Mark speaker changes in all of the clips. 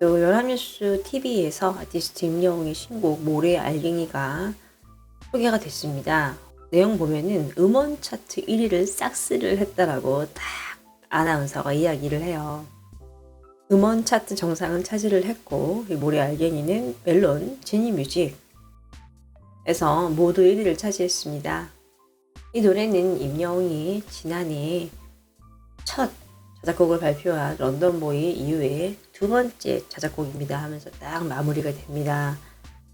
Speaker 1: 또 연합뉴스 TV에서 아티스트 임영웅의 신곡 모래 알갱이가 소개가 됐습니다. 내용 보면은 음원 차트 1위를 싹쓸이를 했다라고 딱 아나운서가 이야기를 해요. 음원 차트 정상은 차지를 했고 이 모래 알갱이는 멜론, 지니뮤직에서 모두 1위를 차지했습니다. 이 노래는 임영웅이 지난해 첫 자작곡을 발표한 런던보이 이후에 두 번째 자작곡입니다 하면서 딱 마무리가 됩니다.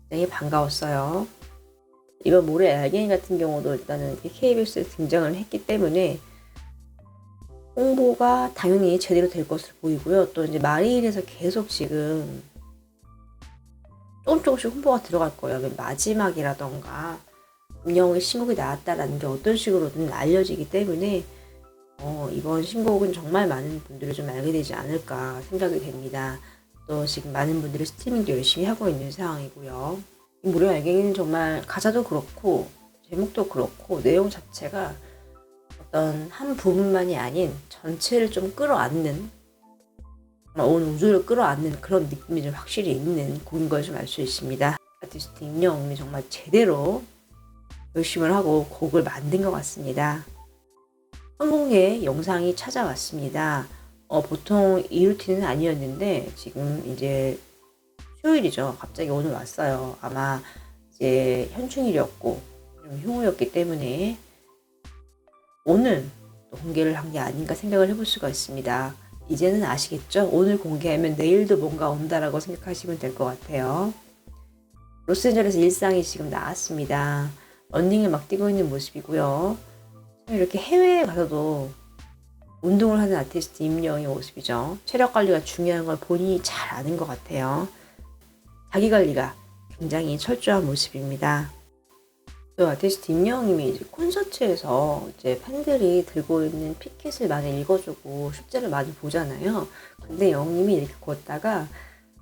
Speaker 1: 굉장히 반가웠어요. 이번 모래 알갱이 같은 경우도 일단은 KBS에 등장을 했기 때문에 홍보가 당연히 제대로 될 것으로 보이고요. 또 이제 마리일에서 계속 지금 조금 조금씩 홍보가 들어갈 거예요. 맨 마지막이라던가 임영웅의 신곡이 나왔다라는 게 어떤 식으로든 알려지기 때문에 어, 이번 신곡은 정말 많은 분들이 좀 알게 되지 않을까 생각이 됩니다. 또 지금 많은 분들이 스트리밍도 열심히 하고 있는 상황이고요. 이 무료 알갱이는 정말 가사도 그렇고 제목도 그렇고 내용 자체가 어떤 한 부분만이 아닌 전체를 좀 끌어안는 온 우주를 끌어안는 그런 느낌이 좀 확실히 있는 곡인 걸 좀 알 수 있습니다. 아티스트 임영웅이 정말 제대로 열심을 하고 곡을 만든 것 같습니다. 한국에 영상이 찾아왔습니다. 어, 보통 이 루틴은 아니었는데 지금 이제 수요일이죠. 갑자기 오늘 왔어요. 아마 이제 현충일이었고 좀 휴무였기 때문에 오늘 또 공개를 한 게 아닌가 생각을 해볼 수가 있습니다. 이제는 아시겠죠? 오늘 공개하면 내일도 뭔가 온다라고 생각하시면 될 것 같아요. 로스앤젤레스 일상이 지금 나왔습니다. 런닝을 막 뛰고 있는 모습이고요. 이렇게 해외에 가서도 운동을 하는 아티스트 임영의 모습이죠. 체력 관리가 중요한 걸 본인이 잘 아는 것 같아요. 자기 관리가 굉장히 철저한 모습입니다. 또 아티스트 임영님이 이제 콘서트에서 이제 팬들이 들고 있는 피켓을 많이 읽어주고 숙제를 많이 보잖아요. 근데 영님이 이렇게 걷다가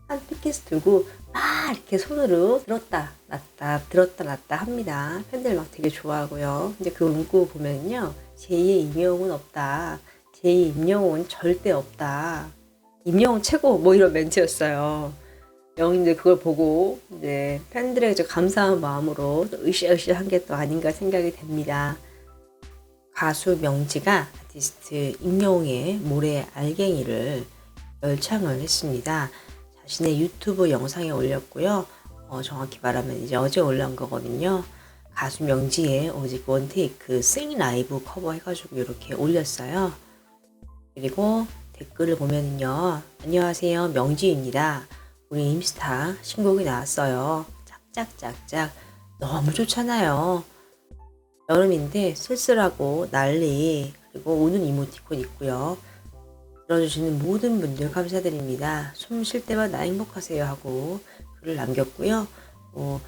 Speaker 1: 한 피켓을 들고 막 이렇게 손으로 들었다 놨다 들었다 놨다 합니다. 팬들 막 되게 좋아하고요. 근데 그 문구 보면요. 제2의 임영웅은 없다. 제2의 임영웅은 절대 없다. 임영웅 최고 뭐 이런 멘트였어요. 영웅님들 그걸 보고 이제 팬들에게 좀 감사한 마음으로 또 으쌰으쌰한 게 또 아닌가 생각이 됩니다. 가수 명지가 아티스트 임영웅의 모래 알갱이를 열창을 했습니다. 자신의 유튜브 영상에 올렸고요. 어, 정확히 말하면 이제 어제 올라온 거거든요. 가수 명지의 오직 원테이크 생 라이브 커버 해가지고 이렇게 올렸어요. 그리고 댓글을 보면은요. 안녕하세요. 명지입니다. 우리 임스타 신곡이 나왔어요. 짝짝짝짝. 너무 좋잖아요. 여름인데 쓸쓸하고 난리 그리고 우는 이모티콘 있고요. 들어주시는 모든 분들 감사드립니다. 숨 쉴 때마다 행복하세요 하고 글을 남겼고요. 어,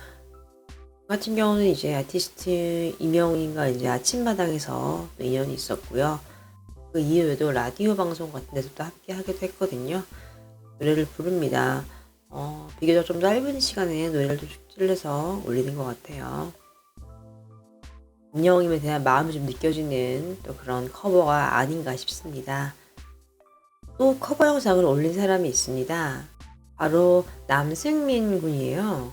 Speaker 1: 같은 경우는 이제 아티스트 이명웅인가 이제 아침마당에서 또 인연이 있었고요. 그 이후에도 라디오 방송 같은 데서 또 함께 하기도 했거든요. 노래를 부릅니다. 어, 비교적 좀 짧은 시간에 노래를 좀 찔러서 올리는 것 같아요. 임영웅님에 대한 마음이 좀 느껴지는 또 그런 커버가 아닌가 싶습니다. 또 커버 영상을 올린 사람이 있습니다. 바로 남승민 군이에요.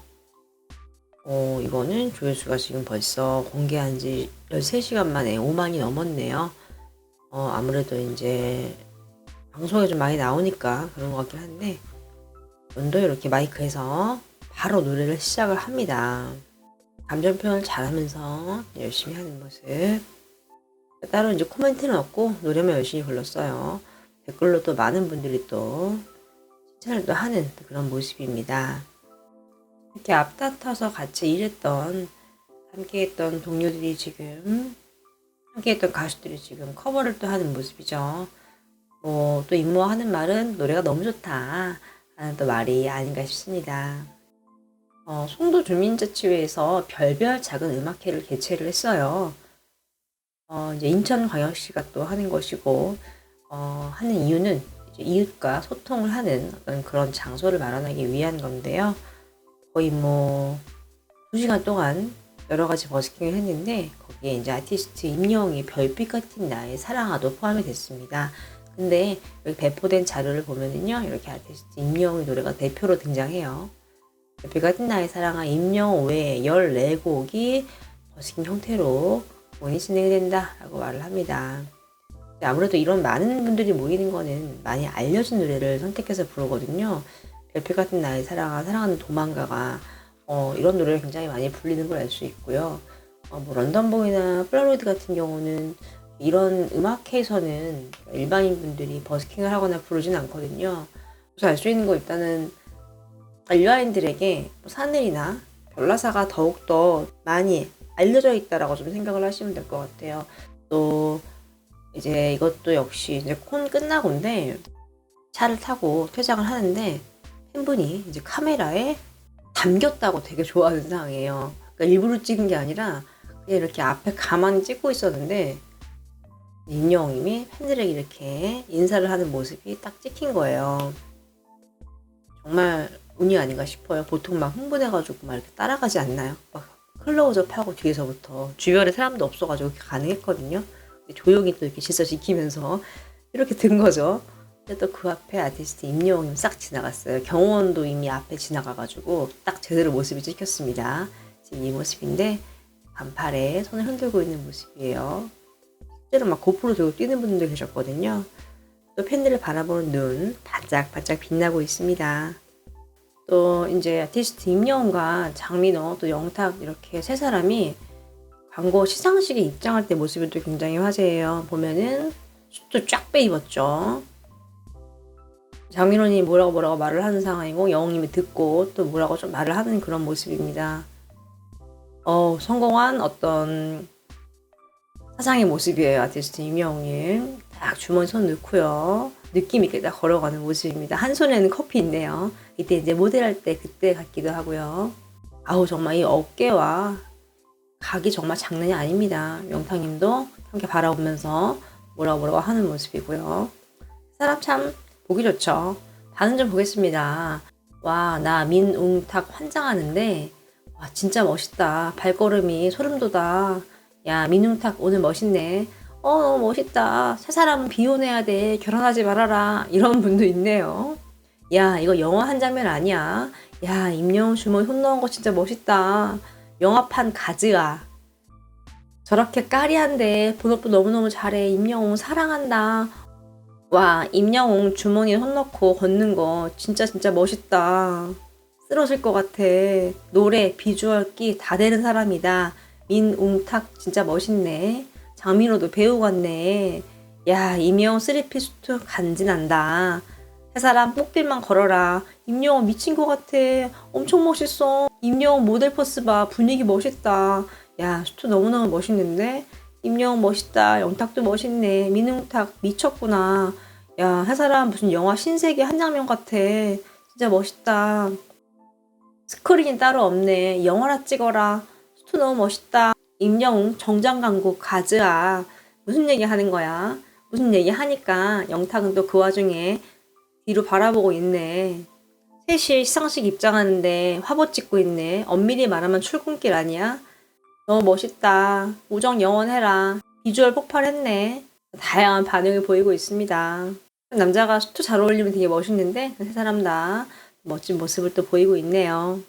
Speaker 1: 어, 이거는 조회수가 지금 벌써 공개한 지 13시간 만에 5만이 넘었네요. 어, 아무래도 이제 방송에 좀 많이 나오니까 그런 것 같긴 한데, 오늘도 이렇게 마이크에서 바로 노래를 시작을 합니다. 감정 표현을 잘하면서 열심히 하는 모습. 따로 이제 코멘트는 없고 노래만 열심히 불렀어요. 댓글로 또 많은 분들이 또 칭찬을 또 하는 그런 모습입니다. 이렇게 앞다퉈서 같이 일했던 함께했던 동료들이 지금 함께했던 가수들이 지금 커버를 또 하는 모습이죠. 뭐 또 임모가 하는 말은 노래가 너무 좋다 하는 또 말이 아닌가 싶습니다. 어, 송도 주민자치회에서 별별 작은 음악회를 개최를 했어요. 어, 이제 인천광역시가 또 하는 것이고 어, 하는 이유는 이웃과 소통을 하는 어떤 그런 장소를 마련하기 위한 건데요. 거의 뭐, 두 시간 동안 여러 가지 버스킹을 했는데, 거기에 이제 아티스트 임영웅의 별빛 같은 나의 사랑아도 포함이 됐습니다. 근데 여기 배포된 자료를 보면은요, 이렇게 아티스트 임영웅의 노래가 대표로 등장해요. 별 같은 나의 사랑아 임영웅 외에 14곡이 버스킹 형태로 공연이 진행이 된다라고 말을 합니다. 아무래도 이런 많은 분들이 모이는 거는 많이 알려진 노래를 선택해서 부르거든요. 별빛 같은 나의 사랑아, 사랑하는 도망가가 어, 이런 노래를 굉장히 많이 불리는 걸 알 수 있고요. 어, 뭐 런던보이나 플라로이드 같은 경우는 이런 음악회에서는 일반인 분들이 버스킹을 하거나 부르진 않거든요. 그래서 알 수 있는 거 일단은 뭐 사늘이나 별나사가 더욱더 많이 알려져 있다라고 좀 생각을 하시면 될 것 같아요. 또 이제 이것도 역시 이제 콘 끝나고인데 차를 타고 퇴장을 하는데 팬분이 이제 카메라에 담겼다고 되게 좋아하는 상황이에요. 그러니까 일부러 찍은 게 아니라 그냥 이렇게 앞에 가만히 찍고 있었는데 임영웅님이 팬들에게 이렇게 인사를 하는 모습이 딱 찍힌 거예요. 정말 운이 아닌가 싶어요. 보통 막 흥분해가지고 막 이렇게 따라가지 않나요? 막 클로즈업 하고 뒤에서부터 주변에 사람도 없어가지고 가능했거든요. 조용히 또 이렇게 질서 지키면서 이렇게 든 거죠. 근데 또 그 앞에 아티스트 임영웅님 싹 지나갔어요. 경호원도 이미 앞에 지나가가지고 딱 제대로 모습이 찍혔습니다. 지금 이 모습인데 반팔에 손을 흔들고 있는 모습이에요. 실제로 막 고프로 들고 뛰는 분들도 계셨거든요. 또 팬들을 바라보는 눈 바짝바짝 빛나고 있습니다. 또 이제 아티스트 임영웅과 장민호 또 영탁 이렇게 세 사람이 광고 시상식에 입장할 때 모습이 또 굉장히 화제예요. 보면은 슈트 쫙 빼입었죠. 장민호님 뭐라고 뭐라고 말을 하는 상황이고 영웅님이 듣고 또 뭐라고 좀 말을 하는 그런 모습입니다. 어, 성공한 어떤 사장의 모습이에요. 아티스트 임영웅님. 딱 주머니 손 넣고요. 느낌 있게 딱 걸어가는 모습입니다. 한 손에는 커피 있네요. 이때 이제 모델할 때 그때 같기도 하고요. 아우 정말 이 어깨와 각이 정말 장난이 아닙니다. 영탁님도 함께 바라보면서 뭐라고 뭐라고 하는 모습이고요. 사람 참 보기 좋죠. 반응 좀 보겠습니다. 와, 나 민웅탁 환장하는데, 와, 진짜 멋있다. 발걸음이 소름 돋아. 야, 민웅탁 오늘 멋있네. 어, 너무 멋있다. 새 사람은 비혼해야 돼. 결혼하지 말아라. 이런 분도 있네요. 야, 이거 영화 한 장면 아니야. 야, 임영웅 주머니 손 넣은 거 진짜 멋있다. 영화판 가즈아. 저렇게 까리한데 본업도 너무너무 잘해. 임영웅 사랑한다. 와, 임영웅 주머니에 손 넣고 걷는 거 진짜 진짜 멋있다. 쓰러질 것 같아. 노래, 비주얼 끼 다 되는 사람이다. 민웅탁 진짜 멋있네. 장민호도 배우 같네. 야, 임영웅 쓰리피스트 간지난다. 세 사람 뽑길만 걸어라. 임영웅 미친 것 같아. 엄청 멋있어. 임영웅 모델 포스 봐. 분위기 멋있다. 야, 슈트 너무너무 멋있는데? 임영웅 멋있다. 영탁도 멋있네. 민웅탁 미쳤구나. 야, 세 사람 무슨 영화 신세계 한 장면 같아. 진짜 멋있다. 스크린이 따로 없네. 영화나 찍어라. 슈트 너무 멋있다. 임영웅 정장 광고 가즈아. 무슨 얘기 하는 거야? 무슨 얘기 하니까 영탁은 또 그 와중에 뒤로 바라보고 있네. 셋이 시상식 입장하는데 화보 찍고 있네. 엄밀히 말하면 출근길 아니야? 너무 멋있다. 우정 영원해라. 비주얼 폭발했네. 다양한 반응을 보이고 있습니다. 남자가 수트 잘 어울리면 되게 멋있는데 세 사람 다 멋진 모습을 또 보이고 있네요.